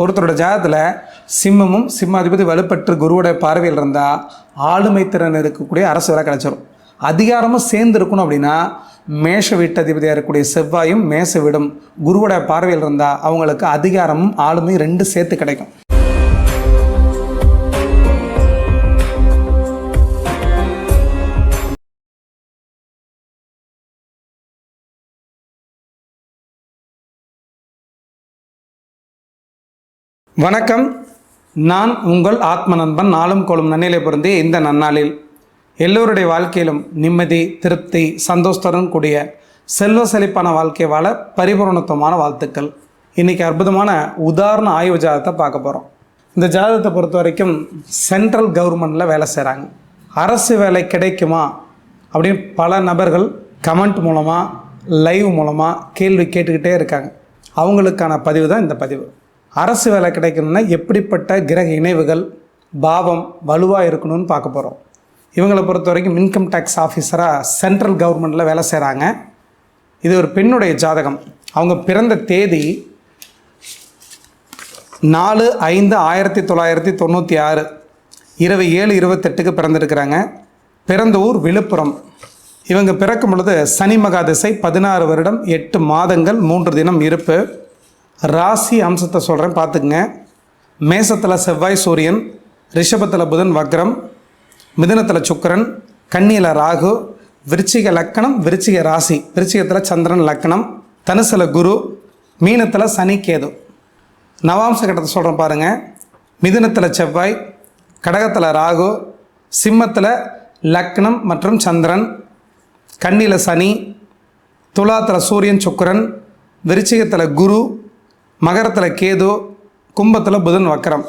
ஒருத்தரோட ஜாதத்தில் சிம்மமும் சிம்மாதிபதி வலுப்பற்று குருவோட பார்வையில் இருந்தால் ஆளுமை திறன் இருக்கக்கூடிய அரசு வேலை கிடச்சிரும். அதிகாரமும் சேர்ந்து இருக்கணும் அப்படின்னா மேஷ வீட்டு அதிபதியாக இருக்கக்கூடிய செவ்வாயும் மேச விடும் குருவோட பார்வையில் இருந்தால் அவங்களுக்கு அதிகாரமும் ஆளுமையும் ரெண்டு சேர்த்து கிடைக்கும். வணக்கம். நான் உங்கள் ஆத்ம நண்பன் நாளும் கோளும் நன்னிலை பொருந்திய இந்த நன்னாளில். எல்லோருடைய வாழ்க்கையிலும் நிம்மதி திருப்தி சந்தோஷத்துடன் கூடிய செல்வ செழிப்பான வாழ்க்கை வாழ பரிபூரணத்துவமான வாழ்த்துக்கள். இன்றைக்கி அற்புதமான உதாரண ஆய்வு ஜாதகத்தை பார்க்க போகிறோம் இந்த ஜாதகத்தை பொறுத்த வரைக்கும் சென்ட்ரல் கவர்மெண்ட்டில் வேலை செய்கிறாங்க அரசு வேலை கிடைக்குமா அப்படின்னு பல நபர்கள் கமெண்ட் மூலமாக லைவ் மூலமாக கேள்வி கேட்டுக்கிட்டே இருக்காங்க. அவங்களுக்கான பதிவு தான் இந்த பதிவு. அரசு வேலை கிடைக்கணும்னா எப்படிப்பட்ட கிரக இணைவுகள் பாவம் வலுவாக இருக்கணும்னு பார்க்க போகிறோம் இவங்களை பொறுத்த வரைக்கும் இன்கம் டேக்ஸ் ஆஃபீஸராக சென்ட்ரல் கவர்மெண்ட்டில் வேலை செய்கிறாங்க இது ஒரு பெண்ணுடைய ஜாதகம். அவங்க பிறந்த தேதி நாலு ஐந்து ஆயிரத்தி தொள்ளாயிரத்தி தொண்ணூற்றி ஆறு. இரவு ஏழு இருபத்தெட்டுக்கு பிறந்திருக்கிறாங்க. பிறந்த ஊர் விழுப்புரம். இவங்க பிறக்கும் பொழுது சனி மகாதிசை பதினாறு வருடம் எட்டு மாதங்கள் மூன்று தினம் இருப்பு. ராசி அம்சத்தை சொல்கிறேன் பார்த்துக்குங்க. மேசத்தில் செவ்வாய் சூரியன் ரிஷபத்தில் புதன் வக்ரம் மிதுனத்தில் சுக்கரன் கண்ணியில் ராகு விருச்சிக லக்கணம் விருச்சிக ராசி. விருச்சிகத்தில் சந்திரன் லக்கணம் தனுசில் குரு மீனத்தில் சனி கேது. நவாம்ச கட்டத்தை சொல்கிறேன் பாருங்கள் மிதுனத்தில் செவ்வாய் கடகத்தில் ராகு சிம்மத்தில் லக்னம் மற்றும் சந்திரன் கண்ணியில் சனி துலாத்தில் சூரியன் சுக்கரன் விருச்சிகத்தில் குரு மகரத்தில் கேது கும்பத்தில் புதன் வக்கரம்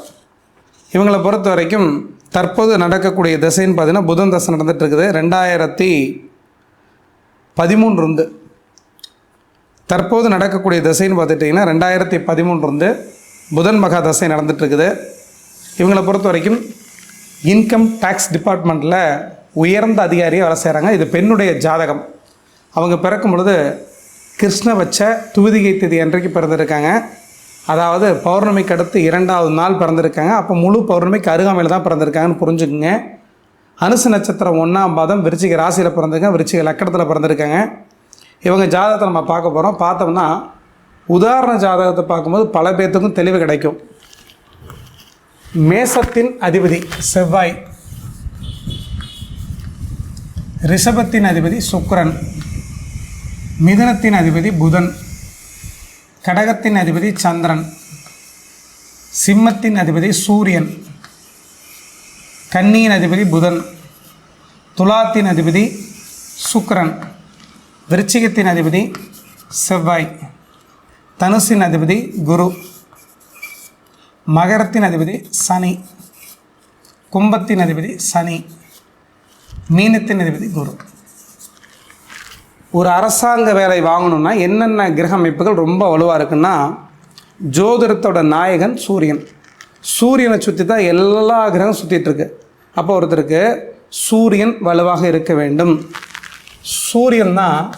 இவங்களை பொறுத்த வரைக்கும் தற்போது நடக்கக்கூடிய திசைன்னு பார்த்தீங்கன்னா புதன் தசை நடந்துகிட்ருக்குது ரெண்டாயிரத்தி பதிமூன்று இருந்து தற்போது நடக்கக்கூடிய திசைன்னு பார்த்துட்டிங்கன்னா ரெண்டாயிரத்தி பதிமூன்று இருந்து புதன் மகா தசை நடந்துகிட்ருக்குது இருக்குது. இவங்களை பொறுத்த வரைக்கும் இன்கம் டேக்ஸ் டிபார்ட்மெண்ட்டில் உயர்ந்த அதிகாரியாக வேலை செய்கிறாங்க இது பெண்ணுடைய ஜாதகம். அவங்க பிறக்கும் பொழுது கிருஷ்ணபட்ச துவிதிகை திதி அன்றைக்கு பிறந்திருக்காங்க. அதாவது பௌர்ணமிக்கு அடுத்து இரண்டாவது நாள் பிறந்திருக்காங்க. அப்போ முழு பௌர்ணமிக்கு அருகாமையில் தான் பிறந்திருக்காங்கன்னு புரிஞ்சுக்குங்க. அனுசு நட்சத்திரம் ஒன்றாம் பாதம் விருச்சிக ராசியில் பிறந்திருக்காங்க. விருச்சிக லக்கணத்தில் பிறந்திருக்காங்க. இவங்க ஜாதகத்தை நம்ம பார்க்க போகிறோம் பார்த்தோம்னா உதாரண ஜாதகத்தை பார்க்கும்போது பல பேர்த்துக்கும் தெளிவு கிடைக்கும். மேசத்தின் அதிபதி செவ்வாய். ரிஷபத்தின் அதிபதி சுக்ரன் மிதுனத்தின் அதிபதி புதன் கடகத்தின் அதிபதி சந்திரன் சிம்மத்தின் அதிபதி சூரியன் கன்னியின் அதிபதி புதன் துலாத்தின் அதிபதி சுக்கரன் விருச்சிகத்தின் அதிபதி செவ்வாய் தனுசின் அதிபதி குரு மகரத்தின் அதிபதி சனி கும்பத்தின் அதிபதி சனி மீனத்தின் அதிபதி குரு. ஒரு அரசாங்க வேலை வாங்கணும்னா என்னென்ன கிரக அமைப்புகள் ரொம்ப வலுவாக இருக்குன்னா ஜோதிடத்தோட நாயகன் சூரியன். சூரியனை சுற்றி தான் எல்லா கிரகம் சுற்றிட்டுருக்கு அப்போ ஒருத்தருக்கு சூரியன் வலுவாக இருக்க வேண்டும். சூரியன் தான்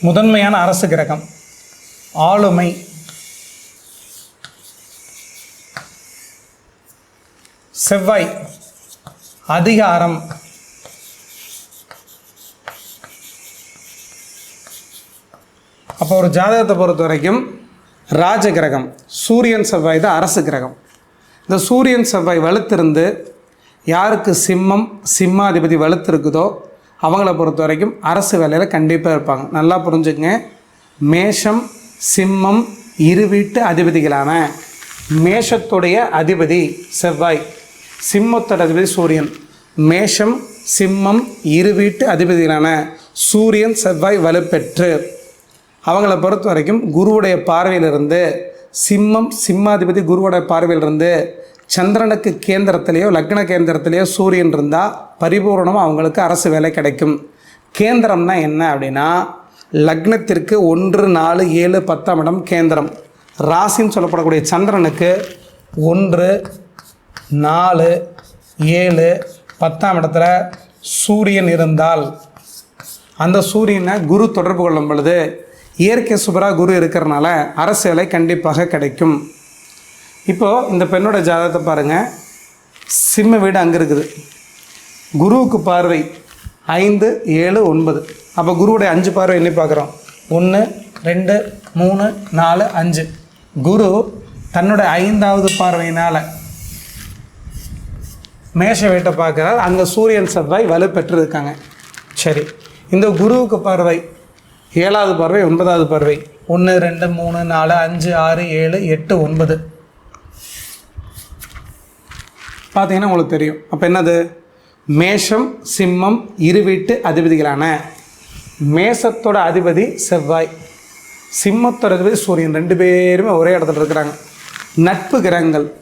முதன்மையான அரசு கிரகம். ஆளுமை. செவ்வாய். அதிகாரம். ஒரு ஜாதகத்தை பொறுத்த வரைக்கும் ராஜ கிரகம் சூரியன் செவ்வாய் தான் அரசு கிரகம். இந்த சூரியன் செவ்வாய் வலுத்திருந்து யாருக்கு சிம்மம் சிம்மாதிபதி வலுத்திருக்குதோ அவங்கள பொறுத்த வரைக்கும் அரசு வேலையில் கண்டிப்பாக இருப்பாங்க. நல்லா புரிஞ்சுக்கங்க. மேஷம் சிம்மம் இரு வீட்டு அதிபதிகளான மேஷத்துடைய அதிபதி செவ்வாய் சிம்மத்தோட அதிபதி சூரியன். மேஷம் சிம்மம் இரு வீட்டு அதிபதிகளான சூரியன் செவ்வாய் வலுப்பெற்று அவங்கள பொறுத்த வரைக்கும் குருவுடைய பார்வையிலிருந்து சிம்மம் சிம்மாதிபதி குருவுடைய பார்வையிலிருந்து சந்திரனுக்கு கேந்திரத்திலேயோ லக்ன கேந்திரத்திலேயோ சூரியன் இருந்தால் பரிபூர்ணமாக அவங்களுக்கு அரசு வேலை கிடைக்கும். கேந்திரம்னா என்ன அப்படின்னா லக்னத்திற்கு ஒன்று நாலு ஏழு பத்தாம் இடம் கேந்திரம். ராசின்னு சொல்லப்படக்கூடிய சந்திரனுக்கு ஒன்று நாலு ஏழு பத்தாம் இடத்துல சூரியன் இருந்தால் அந்த சூரியனை குரு தொடர்பு கொள்ளும் பொழுது இயற்கை சுபராக குரு இருக்கிறனால அரசியலை கண்டிப்பாக கிடைக்கும். இப்போது இந்த பெண்ணோட ஜாதகத்தை பாருங்கள் சிம்ம வீடு அங்கே இருக்குது. குருவுக்கு பார்வை ஐந்து ஏழு ஒன்பது. அப்போ குருவுடைய அஞ்சு பார்வை எண்ணி பார்க்குறோம். ஒன்று ரெண்டு மூணு நாலு அஞ்சு. குரு தன்னோட ஐந்தாவது பார்வையினால் மேஷ வீட்டை பார்க்குறார். அங்கே சூரியன் செவ்வாய் வலு பெற்றிருக்காங்க சரி. இந்த குருவுக்கு பார்வை ஏழாவது பார்வை ஒன்பதாவது பார்வை. ஒன்று ரெண்டு மூணு நாலு அஞ்சு ஆறு ஏழு எட்டு ஒன்பது. பார்த்தீங்கன்னா உங்களுக்கு தெரியும். அப்போ என்னது? மேஷம் சிம்மம் இரு வீட்டு அதிபதிகளான மேஷத்தோட அதிபதி செவ்வாய். சிம்மத்தோட அதிபதி சூரியன். ரெண்டு பேருமே ஒரே இடத்துல இருக்கிறாங்க. நட்பு கிரகங்கள்.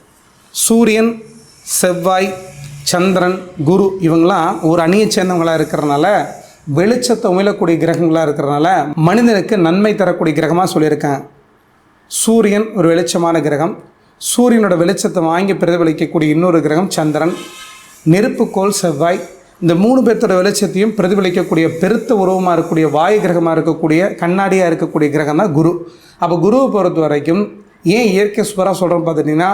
சூரியன் செவ்வாய் சந்திரன் குரு இவங்களாம் ஒரு அணியை சேர்ந்தவங்களாக இருக்கிறனால வெளிச்சத்தை உமிழக்கூடிய கிரகங்களாக இருக்கிறனால மனிதனுக்கு நன்மை தரக்கூடிய கிரகமாக சொல்லியிருக்கேன். சூரியன் ஒரு வெளிச்சமான கிரகம். சூரியனோட வெளிச்சத்தை வாங்கி பிரதிபலிக்கக்கூடிய இன்னொரு கிரகம் சந்திரன். நெருப்புக்கோள் செவ்வாய். இந்த மூணு பேர்த்தோட வெளிச்சத்தையும் பிரதிபலிக்கக்கூடிய பெருத்த உருவமாக இருக்கக்கூடிய வாயு கிரகமாக இருக்கக்கூடிய கண்ணாடியாக இருக்கக்கூடிய கிரகம் தான் குரு. அப்போ குருவை பொறுத்த வரைக்கும் ஏன் இயற்கை சுவராக சொல்கிறோம் பார்த்துட்டிங்கன்னா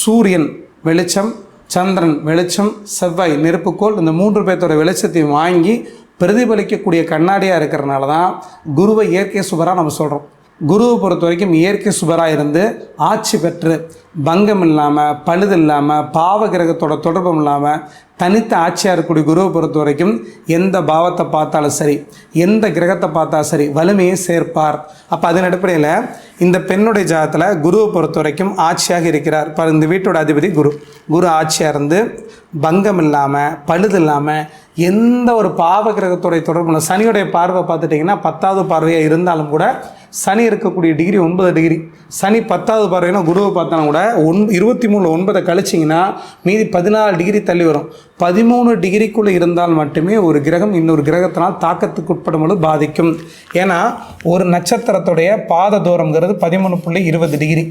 சூரியன் வெளிச்சம் சந்திரன் வெளிச்சம் செவ்வாய் நெருப்புக்கோள் இந்த மூன்று பேர்த்தோட வெளிச்சத்தையும் வாங்கி பிரதிபலிக்கக்கூடிய கண்ணாடியாக இருக்கிறனால தான் குருவை இயற்கை சுவராக நம்ம சொல்கிறோம் குருவை பொறுத்த வரைக்கும் இயற்கை சுபராக இருந்து ஆட்சி பெற்று பங்கம் இல்லாமல் பழுது இல்லாமல் பாவ கிரகத்தோட தொடர்பும் இல்லாமல் தனித்த ஆட்சியாக இருக்கக்கூடிய குருவை பொறுத்த வரைக்கும் எந்த பாவத்தை பார்த்தாலும் சரி எந்த கிரகத்தை பார்த்தாலும் சரி வலிமையை சேர்ப்பார். அப்போ அதன் அடிப்படையில் இந்த பெண்ணுடைய ஜாதத்தில் குருவை பொறுத்த வரைக்கும் ஆட்சியாக இருக்கிறார். இப்போ இந்த வீட்டோட அதிபதி குரு. குரு ஆட்சியாக இருந்து பங்கம் இல்லாமல் பழுது இல்லாமல் எந்த ஒரு பாவ கிரகத்துடைய தொடர்பு சனியுடைய பார்வை பார்த்துட்டிங்கன்னா பத்தாவது பார்வையாக இருந்தாலும் கூட சனி இருக்கக்கூடிய டிகிரி ஒன்பது டிகிரி சனி பத்தாவது பார்வைனா குருவை பார்த்தாலும் கூட ஒன் இருபத்தி மூணு ஒன்பதை கழிச்சிங்கன்னா மீதி பதினாலு டிகிரி தள்ளி வரும். பதிமூணு டிகிரிக்குள்ளே இருந்தால் மட்டுமே ஒரு கிரகம் இன்னொரு கிரகத்தினால் தாக்கத்துக்கு உட்படும் பொழுது பாதிக்கும். ஏன்னா ஒரு நட்சத்திரத்துடைய பாத தூரம்ங்கிறது பதிமூணு புள்ளி இருபது டிகிரி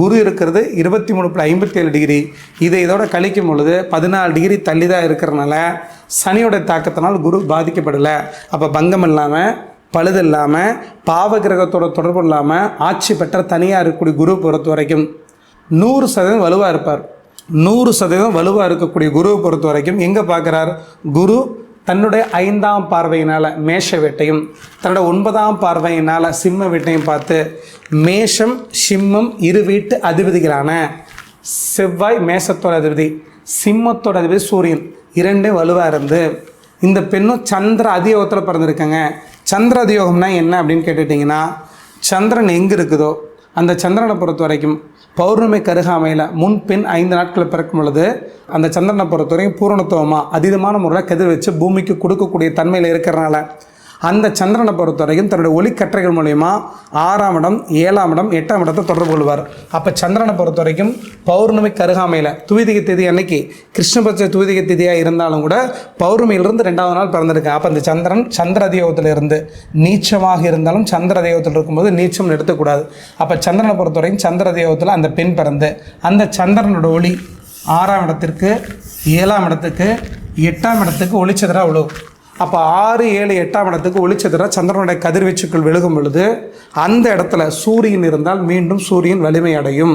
குரு இருக்கிறது இருபத்தி மூணு புள்ளி ஐம்பத்தேழு டிகிரி இதை இதோட கழிக்கும் பொழுது பதினாலு டிகிரி தள்ளி தான் இருக்கிறனால சனியோட தாக்கத்தினால் குரு பாதிக்கப்படலை. அப்போ பங்கம் இல்லாமல் பழுது இல்லாமல் பாவ கிரகத்தோட தொடர்பு இல்லாமல் ஆட்சி பெற்ற தனியாக இருக்கக்கூடிய குரு பொறுத்த வரைக்கும் நூறு சதவீதம் வலுவாக இருப்பார். நூறு சதவீதம் வலுவாக இருக்கக்கூடிய குருவை பொறுத்த வரைக்கும் எங்கே பார்க்குறார் குரு தன்னுடைய ஐந்தாம் பார்வையினால் மேஷ வேட்டையும் தன்னோட ஒன்பதாம் பார்வையினால் சிம்ம வீட்டையும் பார்த்து மேஷம் சிம்மம் இரு வீட்டு அதிபதிகளான செவ்வாய் மேஷத்தோட அதிபதி சிம்மத்தோட அதிபதி சூரியன் இரண்டே வலுவாக இருந்து இந்த பெண்ணும் சந்திர அதியோகத்தில் பிறந்திருக்காங்க. சந்திரதியோகம்னா என்ன அப்படின்னு கேட்டுட்டிங்கன்னா சந்திரன் எங்கே இருக்குதோ அந்த சந்திரனை பொறுத்த வரைக்கும் பௌர்ணமி கருகாமையில் முன் பின் ஐந்து நாட்கள் பிறக்கும் பொழுது அந்த சந்திரனை பொறுத்த வரைக்கும் பூரணத்துவமாக அதீதமான முறையில் கதிர் வச்சு பூமிக்கு கொடுக்கக்கூடிய தன்மையில் இருக்கிறனால அந்த சந்திரனை பொறுத்த வரைக்கும் தன்னுடைய ஒளிக்கற்றைகள் மூலயமா ஆறாம் இடம் ஏழாம் இடம் எட்டாம் இடத்தை தொடர்பு கொள்வார். அப்போ சந்திரனை பொறுத்த வரைக்கும் பௌர்ணமி கருகாமையில் துவிதிக தேதி அன்னைக்கு கிருஷ்ணபட்ச துவிதிக திதியாக இருந்தாலும் கூட பௌர்ணமியிலிருந்து ரெண்டாவது நாள் பிறந்திருக்கேன் அப்போ அந்த சந்திரன் சந்திர தெய்வத்தில் இருந்து நீச்சமாக இருந்தாலும் சந்திர தெய்வத்தில் இருக்கும்போது நீச்சம் எடுத்துக்கூடாது. அப்போ சந்திரனை பொறுத்த வரைக்கும் சந்திர தெய்வத்தில் அந்த பெண் பிறந்து அந்த சந்திரனோட ஒளி ஆறாம் இடத்திற்கு ஏழாம் இடத்துக்கு எட்டாம் இடத்துக்கு ஒளிச்சதராக விழுகும் அப்போ ஆறு ஏழு எட்டாம் இடத்துக்கு ஒளிச்சதுரா சந்திரனுடைய கதிர்வீச்சுக்கள் விழுகும் பொழுது அந்த இடத்துல சூரியன் இருந்தால் மீண்டும் சூரியன் வலிமை அடையும்.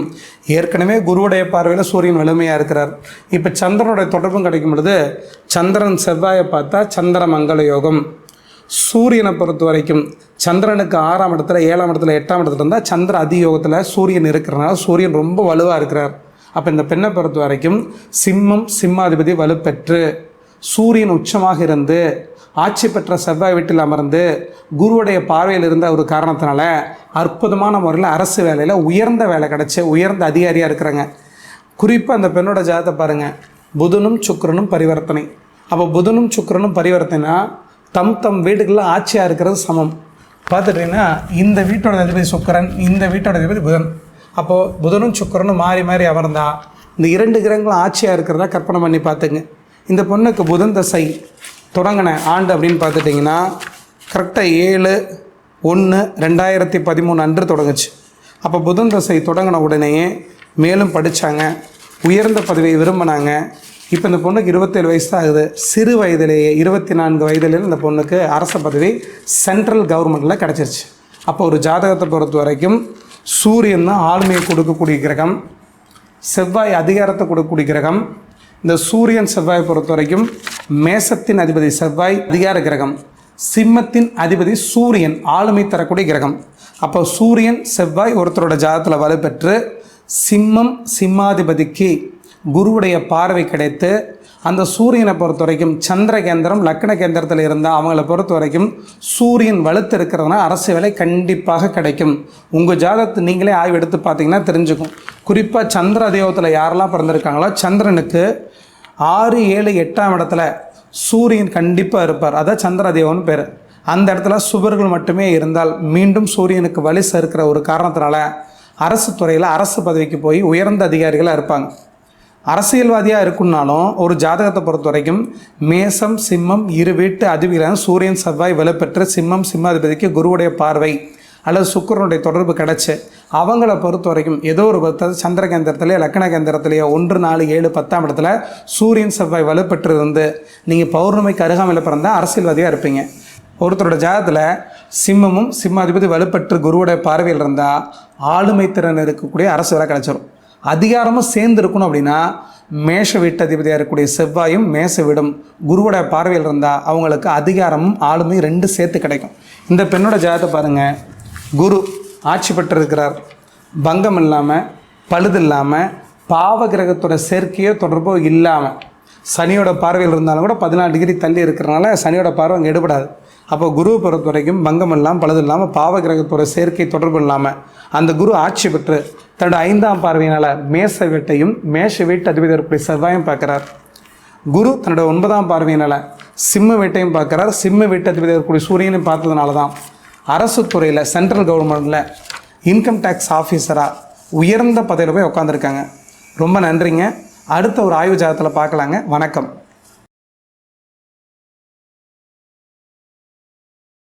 ஏற்கனவே குருவுடைய பார்வையில் சூரியன் வலிமையாக இருக்கிறார். இப்போ சந்திரனுடைய தொடர்பும் கிடைக்கும் பொழுது சந்திரன் செவ்வாயை பார்த்தா சந்திர மங்கள யோகம். சூரியனை பொறுத்த வரைக்கும் சந்திரனுக்கு ஆறாம் இடத்துல ஏழாம் இடத்துல எட்டாம் இடத்துல இருந்தால் சந்திர அதியோகத்தில் சூரியன் இருக்கிறனால சூரியன் ரொம்ப வலுவாக இருக்கிறார். அப்போ இந்த பெண்ணை பொறுத்த வரைக்கும் சிம்மம் சிம்மாதிபதி வலுப்பெற்று சூரியன் உச்சமாக இருந்து ஆட்சி பெற்ற செவ்வாய் வீட்டில் அமர்ந்து குருவுடைய பார்வையில் இருந்த ஒரு காரணத்தினால அற்புதமான முறையில் அரசு வேலையில் உயர்ந்த வேலை கிடச்சி உயர்ந்த அதிகாரியாக இருக்கிறாங்க. குறிப்பாக அந்த பெண்ணோட ஜாதத்தை பாருங்கள் புதனும் சுக்கரனும் பரிவர்த்தனை. அப்போ புதனும் சுக்கிரனும் பரிவர்த்தனைனா தம் தம் வீடுகளில் ஆட்சியாக இருக்கிறது சமம். பார்த்துட்டிங்கன்னா இந்த வீட்டோட அதிபதி சுக்கிரன் இந்த வீட்டோட அதிபதி புதன். அப்போது புதனும் சுக்கிரனும் மாறி மாறி அமர்ந்தா இந்த இரண்டு கிரகங்களும் ஆட்சியாக இருக்கிறதா கற்பனை பண்ணி பார்த்துங்க இந்த பொண்ணுக்கு புதன் தசை. தொடங்கின ஆண்டு அப்படின்னு பார்த்துட்டிங்கன்னா கரெக்டாக ஏழு ஒன்று ரெண்டாயிரத்தி பதிமூணு அன்று தொடங்குச்சு. அப்போ புதன் தசை தொடங்கின உடனேயே மேலும் படித்தாங்க உயர்ந்த பதவியை விரும்பினாங்க. இப்போ இந்த பொண்ணுக்கு இருபத்தேழு வயசு தான் ஆகுது. சிறு வயதிலேயே இருபத்தி நான்கு வயதிலே இந்த பொண்ணுக்கு அரச பதவி சென்ட்ரல் கவர்மெண்ட்டில் கிடச்சிருச்சு. அப்போ ஒரு ஜாதகத்தை பொறுத்த வரைக்கும் சூரியன் தான் ஆளுமையை கொடுக்கக்கூடிய கிரகம். செவ்வாய் அதிகாரத்தை கொடுக்கக்கூடிய கிரகம். இந்த சூரியன் செவ்வாய் பொறுத்த வரைக்கும் மேசத்தின் அதிபதி செவ்வாய் அதிகார கிரகம். சிம்மத்தின் அதிபதி சூரியன் ஆளுமை தரக்கூடிய கிரகம். அப்போ சூரியன் செவ்வாய் ஒருத்தரோட ஜாதத்தில் வலுப்பெற்று சிம்மம் சிம்மாதிபதிக்கு குருவுடைய பார்வை கிடைத்து அந்த சூரியனை பொறுத்த வரைக்கும் சந்திர கேந்திரம் லக்ன கேந்திரத்தில் இருந்தால் அவங்கள பொறுத்த வரைக்கும் சூரியன் வலுத்து இருக்கிறதுனா அரசு வேலை கண்டிப்பாக கிடைக்கும். உங்கள் ஜாதகத்தை நீங்களே ஆய்வு எடுத்து பார்த்தீங்கன்னா தெரிஞ்சுக்கும். குறிப்பாக சந்திர தெய்வத்தில் யாரெல்லாம் பிறந்திருக்காங்களோ சந்திரனுக்கு ஆறு ஏழு எட்டாம் இடத்துல சூரியன் கண்டிப்பாக இருப்பார். அதான் சந்திர தேவன் பேர். அந்த இடத்துல சுவர்கள் மட்டுமே இருந்தால் மீண்டும் சூரியனுக்கு வலி சேர்க்கிற ஒரு காரணத்தினால அரசு துறையில் அரசு பதவிக்கு போய் உயர்ந்த அதிகாரிகளாக இருப்பாங்க. அரசியல்வாதியாக இருக்குன்னாலும் ஒரு ஜாதகத்தை பொறுத்த வரைக்கும் மேசம் சிம்மம் இரு வீட்டு அதிபதியான சூரியன் செவ்வாய் வலுப்பெற்று சிம்மம் சிம்மாதிபதிக்கு குருவுடைய பார்வை அல்லது சுக்கிரனுடைய தொடர்பு கிடச்சி அவங்கள பொறுத்த வரைக்கும் ஏதோ ஒரு பத்த சந்திர கேந்திரத்திலேயோ லக்கண கேந்திரத்திலேயோ ஒன்று நாலு ஏழு பத்தாம் இடத்துல சூரியன் செவ்வாய் வலுப்பெற்று இருந்து நீங்கள் பௌர்ணமிக்கு அருகாமையில் பிறந்தால் அரசியல்வாதியாக இருப்பீங்க. ஒருத்தரோட ஜாதகத்தில் சிம்மமும் சிம்மாதிபதி வலுப்பெற்று குருவுடைய பார்வையில் இருந்தால் ஆளுமை திறன் இருக்கக்கூடிய அரசு வேலை கிடச்சிரும். அதிகாரமும் சேர்ந்து இருக்கணும் அப்படின்னா மேஷ வீட்டு அதிபதியாக இருக்கக்கூடிய செவ்வாயும் மேச வீடும் குருவோட பார்வையில் இருந்தால் அவங்களுக்கு அதிகாரமும் ஆளுமையும் ரெண்டு சேர்த்து கிடைக்கும். இந்த பெண்ணோட ஜாதகத்தை பாருங்கள் குரு ஆட்சி பெற்றிருக்கிறார். பங்கம் இல்லாமல் பழுது இல்லாமல் பாவ கிரகத்தோட சேர்க்கையோ தொடர்போ இல்லாமல் சனியோட பார்வையில் இருந்தாலும் கூட பதினாலு டிகிரி தள்ளி இருக்கிறனால சனியோட பார்வை அங்கே எடுபடாது. அப்போ குருவை பொறுத்த வரைக்கும் பங்கம் இல்லாமல் பழுது இல்லாமல் பாவ கிரகத்தோட சேர்க்கை தொடர்பு இல்லாமல் அந்த குரு ஆட்சி பெற்று தன்னோட ஐந்தாம் பார்வையினால் மேச வீட்டையும் மேஷ வீட்டு அதிபதி இருக்கக்கூடிய செவ்வாயும் பார்க்குறார். குரு தன்னோட ஒன்பதாம் பார்வையினால் சிம்ம வீட்டையும் பார்க்குறார். சிம்ம வீட்டு அதிபதி இருக்கக்கூடிய சூரியனையும் பார்த்ததுனால தான் அரசு துறையில் சென்ட்ரல் கவர்மெண்ட்டில் இன்கம் டேக்ஸ் ஆஃபீஸராக உயர்ந்த பதவியில் போய் உட்காந்துருக்காங்க ரொம்ப நன்றிங்க. அடுத்த ஒரு ஆய்வு ஜாதத்தில் பார்க்கலாங்க. வணக்கம்.